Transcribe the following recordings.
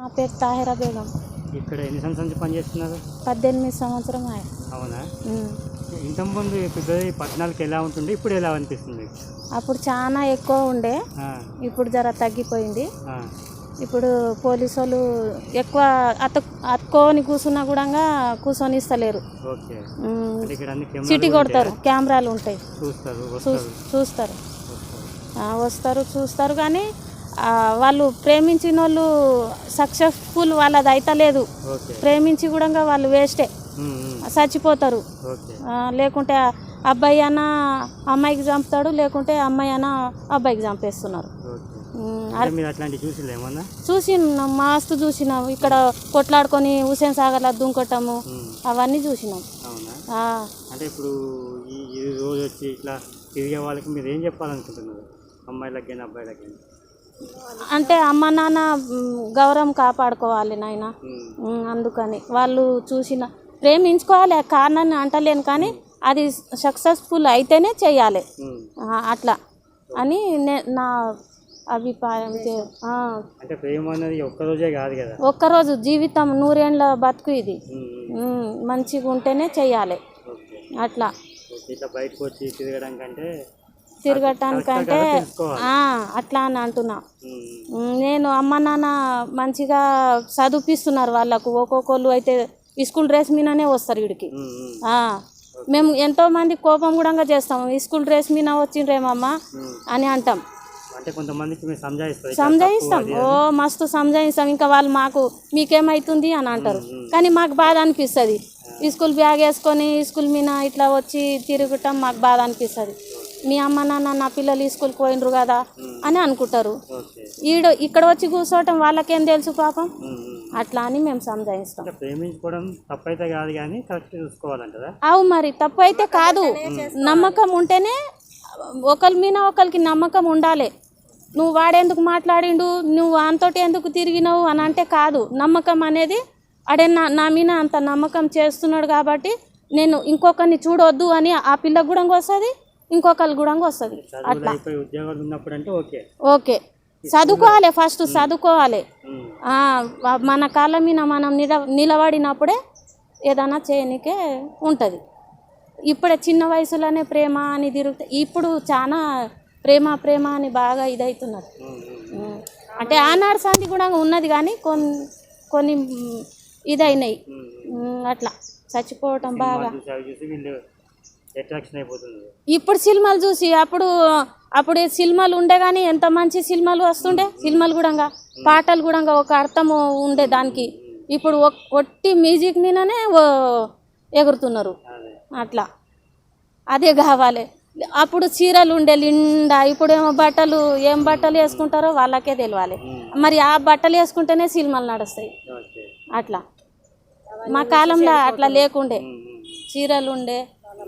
నా పేరు తాహిరా బేగం. ఇక్కడ ఎన్ని సంవత్సరాల నుంచి పనిచేస్తున్నారు? పద్దెనిమిది సంవత్సరం అవునా? ఇంతకుముందు ఫిబ్రవరి పద్నాలుగు ఎలా ఉంటుంది ఇప్పుడు ఎలా అనిపిస్తుంది? అప్పుడు చాలా ఎక్కువ ఉండే ఇప్పుడు జర తగ్గిపోయింది. ఇప్పుడు పోలీసు వాళ్ళు ఎక్కువ అత అతుక్కొని కూర్చున్నా కూడా కూర్చొని ఇస్తలేరు. సిటీ కొడతారు కెమెరాలు ఉంటాయి. చూస్తారు వస్తారు చూస్తారు కానీ వాళ్ళు ప్రేమించిన వాళ్ళు సక్సెస్ఫుల్ వాళ్ళది అయితలేదు ప్రేమించి కూడా వాళ్ళు వేస్టే. చచ్చిపోతారు. లేకుంటే అబ్బాయి అన్న అమ్మాయికి చంపుతాడు లేకుంటే అమ్మాయి అన్న అబ్బాయికి చంపేస్తున్నారు. చూసినాం మస్తు చూసినాం. ఇక్కడ కొట్లాడుకొని హుసేన్ సాగర్లో దుంకటము ఉమ్, అవన్నీ చూసినాం. అంటే ఇప్పుడు ఈ రోజు వచ్చి ఇట్లా తిరిగే వాళ్ళకి మీరు ఏం చెప్పాలనుకుంటున్నారు? అమ్మాయిలకి అబ్బాయిలకి అంటే అమ్మ నాన్న గౌరవం కాపాడుకోవాలి నాయన. అందుకని వాళ్ళు చూసిన ప్రేమించుకోవాలి ఆ కారణాన్ని అంటలేను కానీ అది సక్సెస్ఫుల్ అయితేనే చేయాలి. అట్లా అని నే నా అభిప్రాయం అంటే ప్రేమ అనేది ఒక్క రోజే కాదు కదా? ఒక్కరోజు జీవితం నూరేండ్ల బతుకు ఇది. మంచిగా ఉంటేనే చెయ్యాలి ఓకే. అట్లా. ఇట్లా బయటకు వచ్చి తిరగడం కంటే తిరగటానికంటే అట్లా అని అంటున్నా. నేను అమ్మ నాన్న మంచిగా చదివిపిస్తున్నారు వాళ్ళకు. ఒక్కొక్కళ్ళు అయితే స్కూల్ డ్రెస్ మీదనే వస్తారు వీడికి. మేము ఎంతో మంది కోపం కూడా చేస్తాం స్కూల్ డ్రెస్ మీద వచ్చిండ్రేమమ్మా. అని అంటాం. కొంతమందికి సంజాయిస్తాం. ఓ మస్తు సంజాయిస్తాం. ఇంకా వాళ్ళు మాకు మీకేమైతుంది అని అంటారు. కానీ మాకు బాధ అనిపిస్తుంది. స్కూల్ బ్యాగ్ వేసుకొని స్కూల్ మీద ఇట్లా వచ్చి తిరగటం మాకు బాధ అనిపిస్తుంది. మీ అమ్మ నాన్న నా పిల్లలు స్కూల్కి పోయినరు కదా అని అనుకుంటారు. ఓకే. ఈడ ఇక్కడ వచ్చి కూర్చోవటం వాళ్ళకేం తెలుసు పాపం. అట్లా అని మేము సంజాయిస్తాం. అంటే ప్రేమించుకోవడం తప్పైతే కాదు కానీ కరెక్ట్ చూసుకోవాలంటారా అవు మరి తప్పు అయితే కాదు. నమ్మకం ఉంటేనే ఒకరి మీద ఒకరికి నమ్మకం ఉండాలి. నువ్వు వాడెందుకు మాట్లాడిండు నువ్వు అంతటి ఎందుకు తిరిగినావు అని అంటే కాదు. నమ్మకం అనేది అడే నా నా మీద అంత నమ్మకం చేస్తున్నాడు కాబట్టి నేను ఇంకొకరిని చూడొద్దు అని ఆ పిల్ల కూడా వస్తుంది ఇంకొకరి కూడా వస్తుంది. చదువులు అయిపోయి ఉద్యోగాలు ఉన్నప్పుడు అంటే ఓకే. ఓకే. చదువుకోవాలి ఫస్ట్ చదువుకోవాలి. మన కాళ్ళ మీద మనం నిల నిలబడినప్పుడే ఏదైనా చేయనికే ఉంటుంది. ఇప్పుడే చిన్న వయసులోనే ప్రేమ అని తిరుగుతా ఇప్పుడు చాలా ప్రేమ ప్రేమ అని బాగా ఇదవుతున్నారు. అంటే ఆనాడు సంధి కూడా ఉన్నది కానీ కొన్ని కొన్ని ఇదైనాయి. అట్లా. చచ్చిపోవటం బాగా. ఇప్పుడు సినిమాలు చూసి అప్పుడు అప్పుడు సినిమాలు ఉండే కానీ ఎంత మంచి సినిమాలు వస్తుండే? సినిమాలు కూడా పాటలు కూడా ఒక అర్థము ఉండే దానికి. ఇప్పుడు ఒట్టి మ్యూజిక్ మీదనే ఎగురుతున్నారు. అట్లా. అదే కావాలి. అప్పుడు చీరలు ఉండే నిండా ఇప్పుడేమో బట్టలు ఏం బట్టలు వేసుకుంటారో వాళ్ళకే తెలియాలి మరి ఆ బట్టలు వేసుకుంటేనే సినిమాలు నడుస్తాయి. అట్లా. మా కాలంలో అట్లా లేకుండే. చీరలు ఉండే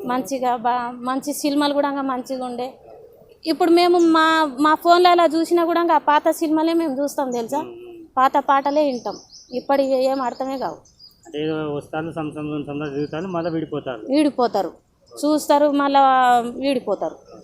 మంచిగా బా మంచి సినిమాలు కూడా మంచిగా ఉండే. ఇప్పుడు మేము మా మా ఫోన్లో అలా చూసినా కూడా ఆ పాత సినిమాలే మేము చూస్తాం తెలుసా? పాత పాటలే వింటాం. ఇప్పటి ఏం అర్థమే కావు. వస్తారు సంవత్సరం మళ్ళీ విడిపోతారు. వీడిపోతారు. చూస్తారు మళ్ళా వీడిపోతారు.